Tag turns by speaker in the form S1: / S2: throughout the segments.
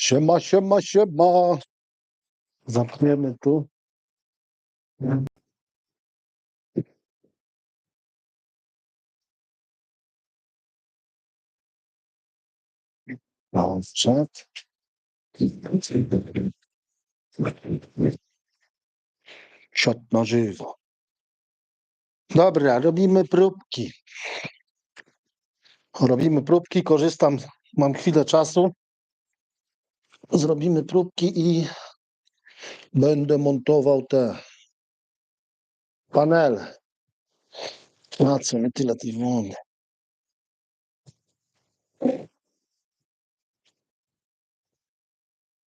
S1: Siema, siema, siema. Zamkniemy tu. Wszedł. Siot na żywo. Dobra, robimy próbki. Robimy próbki, korzystam, mam chwilę czasu. Zrobimy próbki i będę montował te panele. Na co mi tyle tej wody?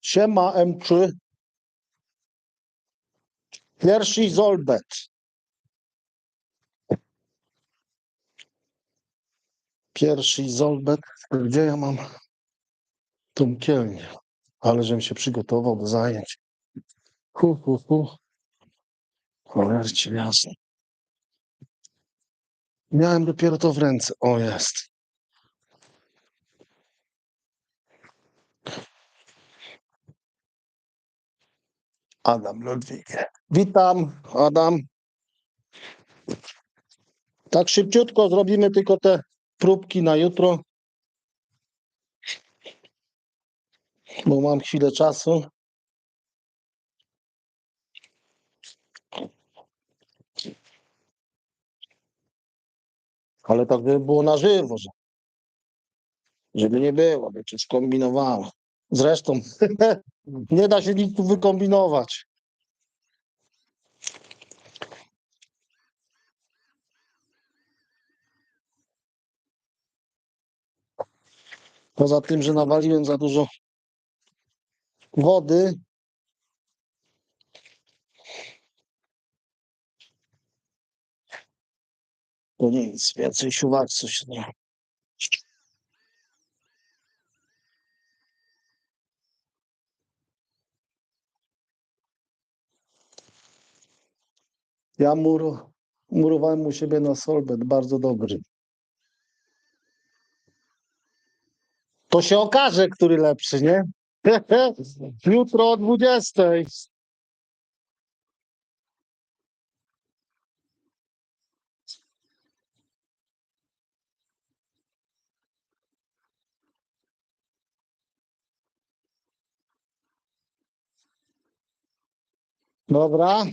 S1: Siema M3. Pierwszy Zolbet. Pierwszy Zolbet. Gdzie ja mam tą kielnię? Ale żebym się przygotował do zajęć. Hu, hu, hu. Cholercie jasne. Miałem dopiero to w ręce. O, jest. Adam Ludwik. Witam, Adam. Tak szybciutko zrobimy tylko te próbki na jutro. Bo mam chwilę czasu. Ale tak by było na żywo, że- żeby nie było, by coś kombinowało. Zresztą nie da się nic tu wykombinować. Poza tym, że nawaliłem za dużo wody. To nic, więcej siłak coś nie. Ja muru, murowałem u siebie na Solbet, bardzo dobry. To się okaże, który lepszy, nie? Jutro o 20. Dobra.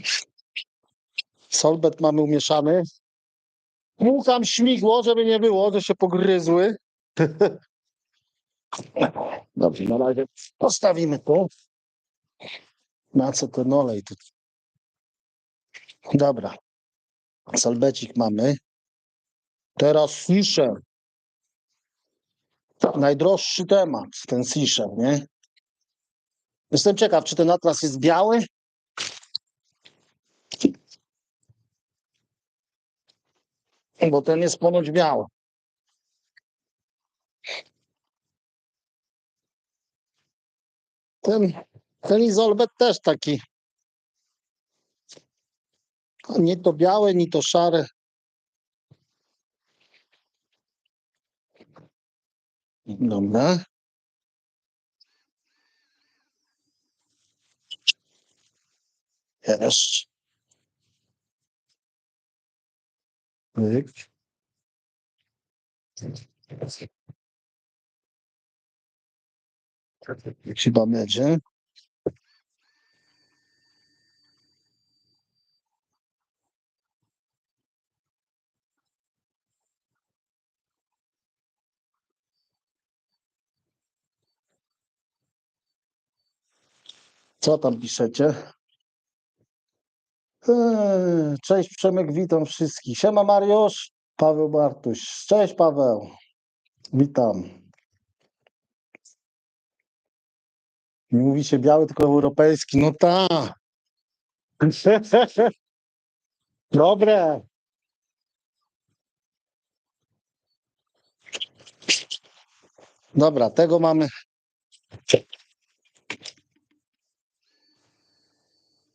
S1: Solbet mamy umieszany. Łukam śmigło, żeby nie było, że się pogryzły. Dobrze, na razie postawimy tu. Na co ten olej tu? Dobra. Solbecik mamy. Teraz Fischer. Najdroższy temat, ten Fischer, nie? Jestem ciekaw, czy ten atlas jest biały? Bo ten jest ponoć biały. Ten, ten izolbet też taki. Nie to białe, ni to szare. Dobra. Jeszcze. Pyk. Chyba będzie. Co tam piszecie? Eee, Cześć Przemek, witam wszystkich. Siema Mariusz, Paweł Bartuś. Cześć Paweł, witam. Nie mówi się biały, tylko europejski. No tak. Dobre. Dobra, tego mamy.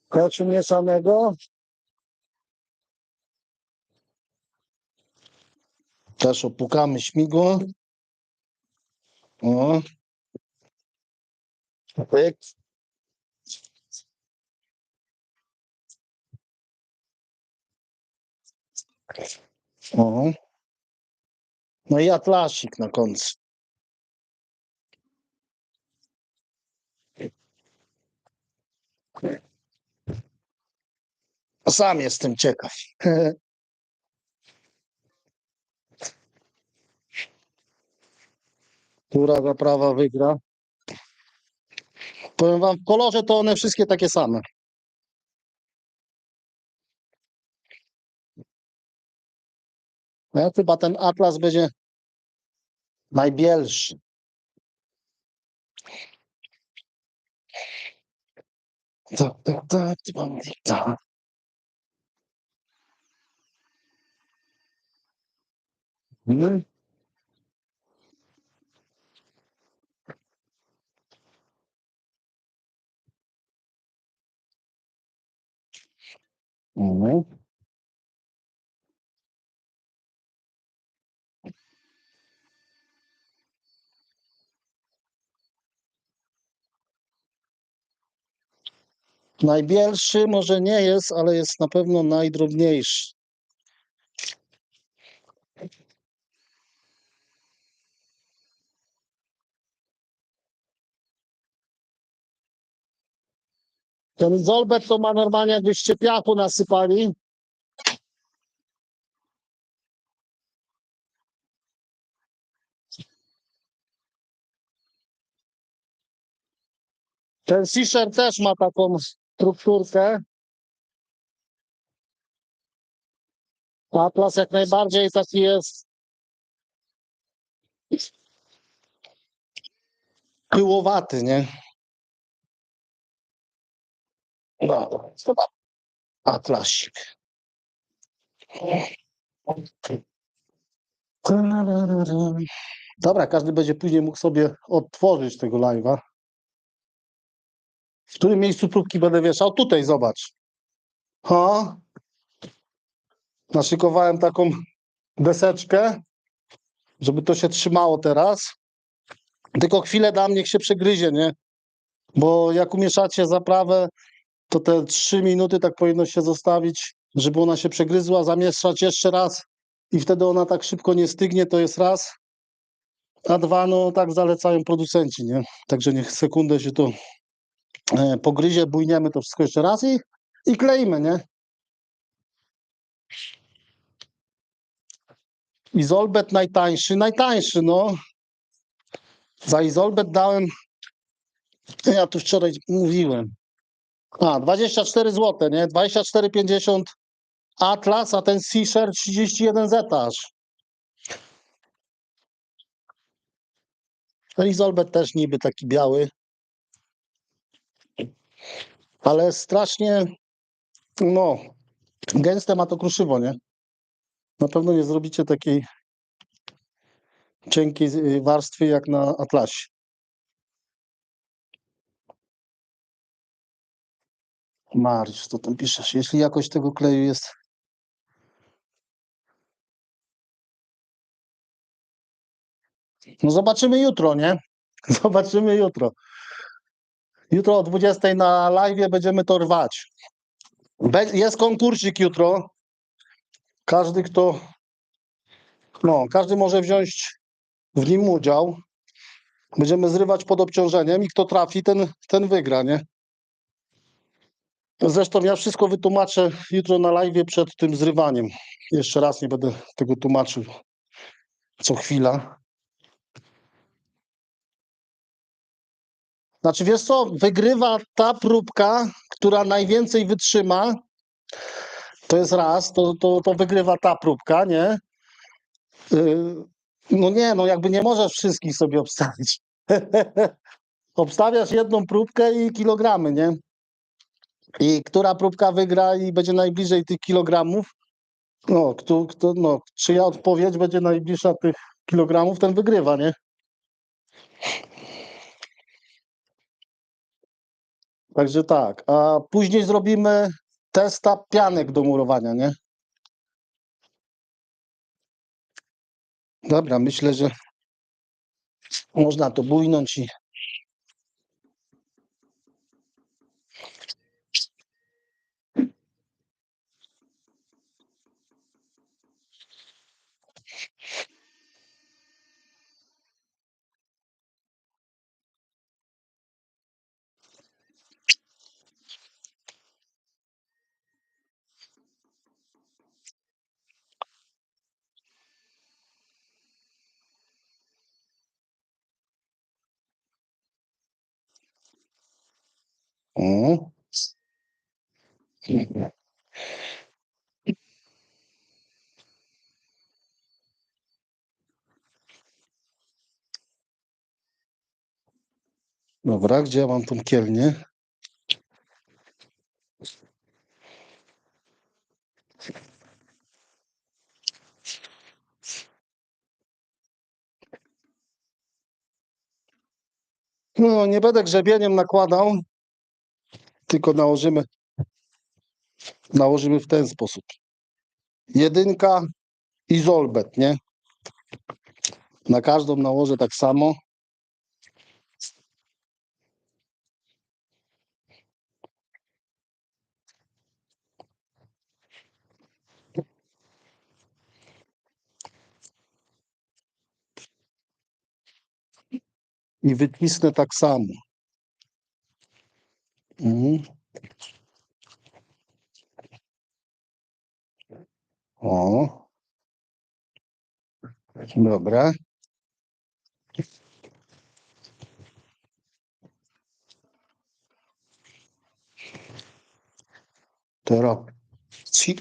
S1: Koczu mieszanego. Też opukamy śmigło. O. Pyk. O. No i atlasik na końcu. Sam jestem ciekaw. Która zaprawa wygra? Powiem wam, w kolorze to one wszystkie takie same. Ja chyba ten atlas będzie najbielszy. Tak, tak, tak, tak. Mhm. Mhm. Najbielszy może nie jest, ale jest na pewno najdrobniejszy. Ten Zolbert to ma normalnie jakbyście piachu nasypali. Ten Fisher też ma taką strukturkę. Atlas jak najbardziej taki jest. Pyłowaty, nie? No, chyba Atlasik. Dobra, każdy będzie później mógł sobie odtworzyć tego live'a. W którym miejscu próbki będę wieszał? Tutaj, zobacz. Ha? Naszykowałem taką deseczkę, żeby to się trzymało teraz. Tylko chwilę dam, niech się przegryzie, nie? Bo jak umieszacie zaprawę, to te trzy minuty tak powinno się zostawić, żeby ona się przegryzła, zamieszać jeszcze raz i wtedy ona tak szybko nie stygnie, to jest raz. A dwa, no tak zalecają producenci, nie? Także niech sekundę się to e, pogryzie, bujniemy to wszystko jeszcze raz i, i kleimy, nie? Izolbet najtańszy, najtańszy, no. Za Izolbet dałem, ja tu wczoraj mówiłem, a 24 zł, nie? 24,50 Atlas, a ten Fisher 31 zetaż. Ten Izolbet też niby taki biały, ale strasznie, no, gęste ma to kruszywo, nie? Na pewno nie zrobicie takiej cienkiej warstwy jak na Atlasie. Mariusz, co tam piszesz? Jeśli jakość tego kleju jest No zobaczymy jutro, nie? Zobaczymy jutro. Jutro o 20 na live będziemy to rwać. Be- Jest konkursik jutro. Każdy, kto. No, każdy może wziąć w nim udział. Będziemy zrywać pod obciążeniem i kto trafi, ten, ten wygra, nie? Zresztą ja wszystko wytłumaczę jutro na live przed tym zrywaniem. Jeszcze raz nie będę tego tłumaczył co chwila. Znaczy, wiesz co, wygrywa ta próbka, która najwięcej wytrzyma. To jest raz, to, to, to wygrywa ta próbka, nie? Yy, No nie, no jakby nie możesz wszystkich sobie obstawić. Obstawiasz jedną próbkę i kilogramy, nie? I która próbka wygra i będzie najbliżej tych kilogramów? No, kto, kto, no, czyja odpowiedź będzie najbliższa tych kilogramów, ten wygrywa, nie? Także tak, a później zrobimy testa pianek do murowania, nie? Dobra, myślę, że można to bujnąć i O. Dobra, gdzie ja mam tą kielnię? No, nie będę grzebieniem nakładał, tylko nałożymy, nałożymy w ten sposób. Jedynka i zolbet, nie? Na każdą nałożę tak samo. I wycisnę tak samo. Mhm. O. Dobra. Teraz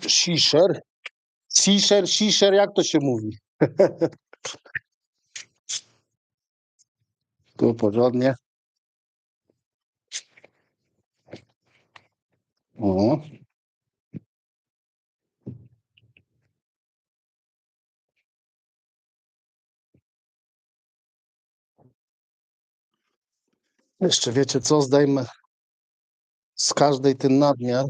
S1: sisher. Sisher, sisher, jak to się mówi? Tu porządnie. O. Jeszcze wiecie co? Zdejmę z każdej ten nadmiar.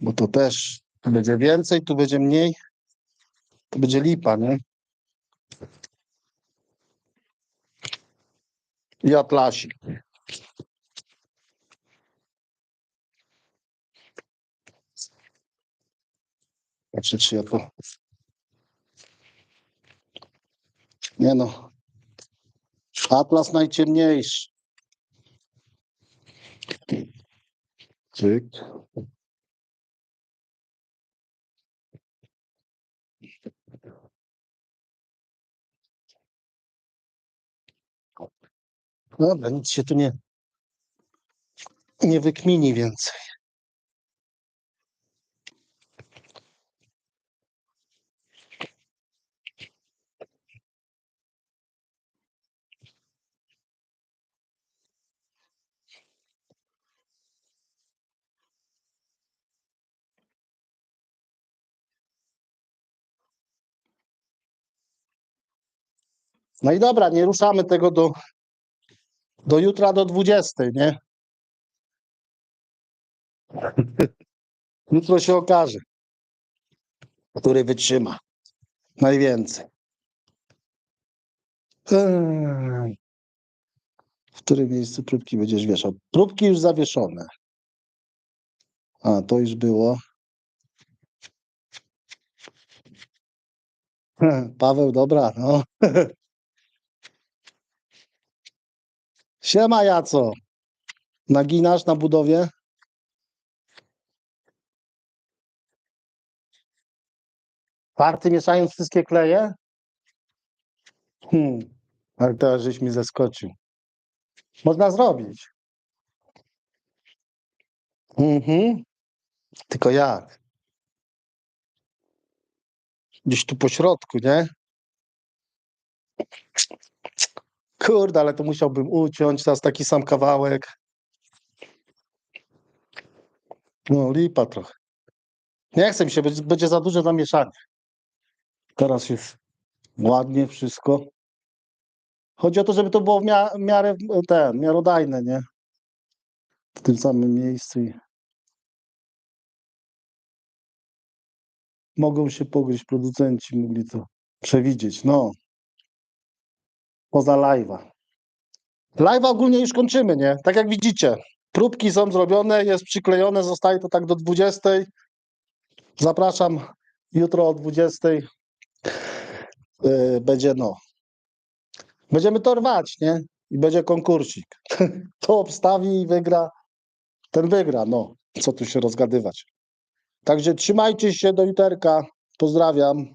S1: Bo to też będzie więcej, tu będzie mniej. To będzie lipa, nie? I atlasik. Znaczy, czy ja to... Nie no. Atlas najciemniejszy. Cyk. Dobra, nic się tu nie, nie wykmini więcej. No i dobra, nie ruszamy tego do, do jutra do 20, nie? Jutro się okaże, który wytrzyma najwięcej. Eee. W którym miejscu próbki będziesz wieszał? Próbki już zawieszone. A, to już było. Paweł, dobra, no. Siema, Jaco. Naginasz na budowie? Party mieszając wszystkie kleje? Hmm, ale teraz żeś mi zaskoczył. Można zrobić. Mhm. Tylko jak? Gdzieś tu po środku, nie? Kurde, ale to musiałbym uciąć teraz taki sam kawałek. No, lipa trochę. Nie chcę mi się, będzie, za duże zamieszanie. Teraz jest ładnie wszystko. Chodzi o to, żeby to było w mia- miarę ten, miarodajne, nie? W tym samym miejscu. Mogą się pogryźć producenci, mogli to przewidzieć. No. Poza live'a. Live'a ogólnie już kończymy, nie? Tak jak widzicie. Próbki są zrobione, jest przyklejone, zostaje to tak do 20. Zapraszam jutro o 20. Yy, będzie no. Będziemy to rwać, nie? I będzie konkursik. To obstawi i wygra. Ten wygra, no. Co tu się rozgadywać. Także trzymajcie się do juterka. Pozdrawiam.